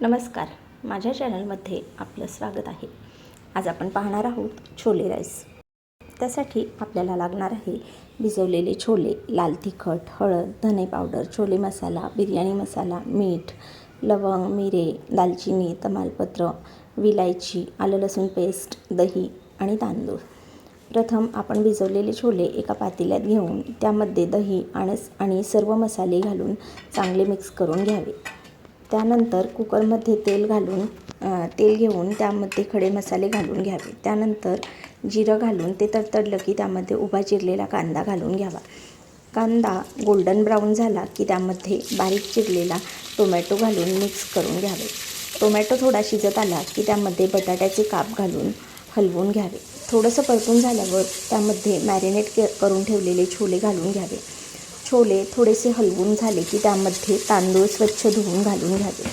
नमस्कार. माझ्या चॅनलमध्ये आपलं स्वागत आहे. आज आपण पाहणार आहोत छोले राईस. त्यासाठी आपल्याला लागणार आहे भिजवलेले छोले लाल तिखट हळद धने पावडर छोले मसाला बिर्याणी मसाला मीठ लवंग मिरे दालचिनी तमालपत्र विलायची आलं लसूण पेस्ट दही आणि तांदूळ. प्रथम आपण भिजवलेले छोले एका पातेल्यात घेऊन त्यामध्ये दही आणि आणि सर्व मसाले घालून चांगले मिक्स करून घ्यावे. त्यानंतर कुकरमध्ये तेल घालून तेल घेऊन त्यामध्ये खडे मसाले घालून घ्यावे. त्यानंतर जिरं घालून ते तडतडलं की त्यामध्ये उभा चिरलेला कांदा घालून घ्यावा. कांदा गोल्डन ब्राऊन झाला की त्यामध्ये बारीक चिरलेला टोमॅटो घालून मिक्स करून घ्यावे. टोमॅटो थोडा शिजत आला की त्यामध्ये बटाट्याचे काप घालून हलवून घ्यावे. थोडंसं परतून झाल्यावर त्यामध्ये मॅरिनेट के करून ठेवलेले छोले घालून घ्यावे. छोले थोडेसे हलवून झाले की त्यामध्ये तांदूळ स्वच्छ धुवून घालून घ्यावे.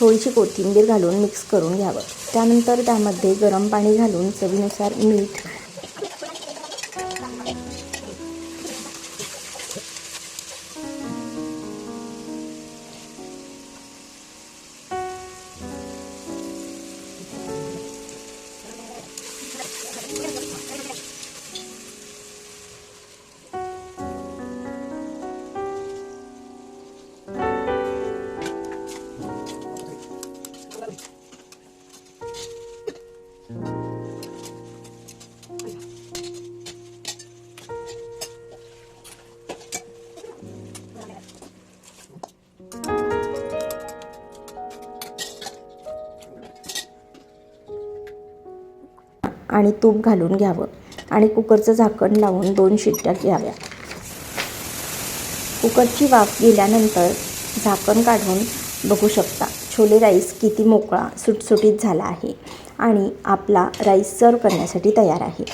थोडीशी कोथिंबीर घालून मिक्स करून घ्यावं. त्यानंतर त्यामध्ये गरम पाणी घालून चवीनुसार मीठ आणि तूप घालून घ्यावं. आणि कुकरचं झाकण लावून दोन शिट्ट्या घ्याव्या. कुकरची वाफ गेल्यानंतर झाकण काढून बघू शकता. छोले राईस किती मोकळा सुटसुटीत झाला आहे आणि आपला राईस सर्व करण्यासाठी तयार आहे.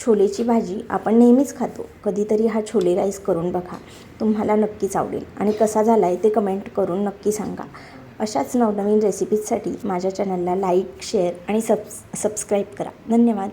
छोलेची भाजी आपण नेहमीच खातो. कधीतरी हा छोले राईस करून बघा. तुम्हाला नक्कीच आवडेल. आणि कसा झाला आहे ते कमेंट करून नक्की सांगा. अशाच नवनवीन रेसिपीजसाठी माझ्या चॅनलला लाईक शेअर आणि सबस सबस्क्राईब करा. धन्यवाद.